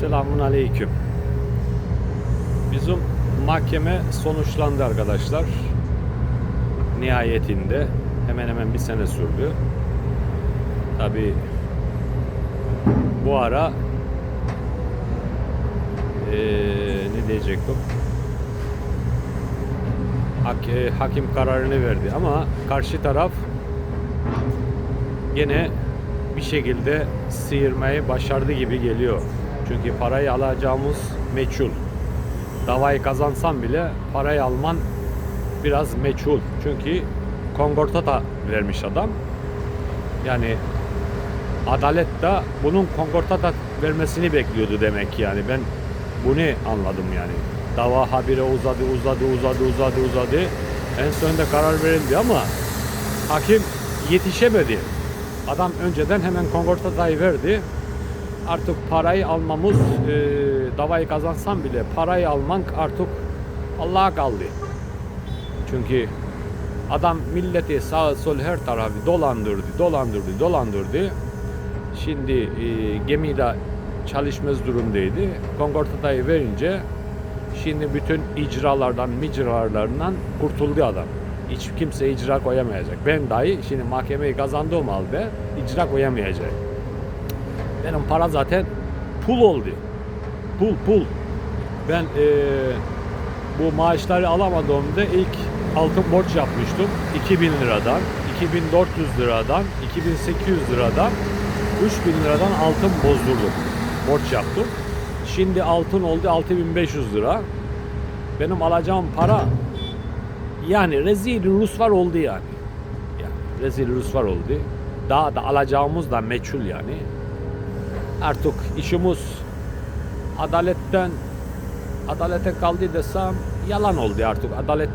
Selamun Aleyküm. Bizim mahkeme sonuçlandı arkadaşlar. Nihayetinde hemen hemen bir sene sürdü. Tabi bu ara eee, ne diyecektim? Hak- e, hakim kararını verdi ama karşı taraf gene bir şekilde sıyırmayı başardı gibi geliyor. Çünkü parayı alacağımız meçhul. Davayı kazansam bile parayı alman biraz meçhul. Çünkü kongorta da vermiş adam. Yani adalet de bunun kongorta da vermesini bekliyordu demek yani. Ben bunu anladım yani. Dava habire uzadı, uzadı, uzadı, uzadı, uzadı. En sonunda karar verildi ama hakim yetişemedi. Adam önceden hemen kongortatayı verdi. Artık parayı almamız, e, davayı kazansam bile parayı alman artık Allah'a kaldı. Çünkü adam milleti sağ sol her tarafı dolandırdı, dolandırdı, dolandırdı. Şimdi e, gemide çalışmaz durumdaydı. Kongortatayı verince şimdi bütün icralardan, micralardan kurtuldu adam. Hiç kimse icra koyamayacak. Ben dahi şimdi mahkemeyi kazandığım halde icra koyamayacak. Benim para zaten pul oldu. Pul pul. Ben eee, bu maaşları alamadığımda ilk altın borç yapmıştım. 2000 liradan, 2400 liradan, 2800 liradan, 3000 liradan altın bozdurdum. Borç yaptım. Şimdi altın oldu 6500 lira. Benim alacağım para yani rezil rusvar oldu yani. yani rezil rusvar oldu. Daha da alacağımız da meçhul yani. Artık işimiz adaletten adalete kaldı desem yalan oldu artık. Adalet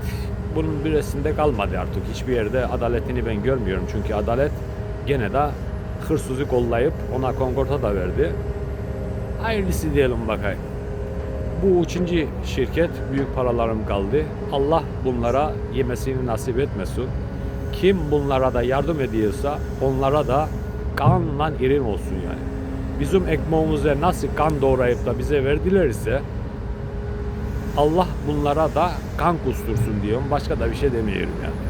bunun birisinde kalmadı artık. Hiçbir yerde adaletini ben görmüyorum. Çünkü adalet gene de hırsızı kollayıp ona kongorta da verdi. Hayırlısı diyelim bakayım. Bu üçüncü şirket büyük paralarım kaldı. Allah bunlara yemesini nasip etmesin. Kim bunlara da yardım ediyorsa onlara da kanla irin olsun yani. Bizim ekmeğimize nasıl kan doğrayıp da bize verdiler ise Allah bunlara da kan kustursun diyorum. Başka da bir şey demiyorum yani.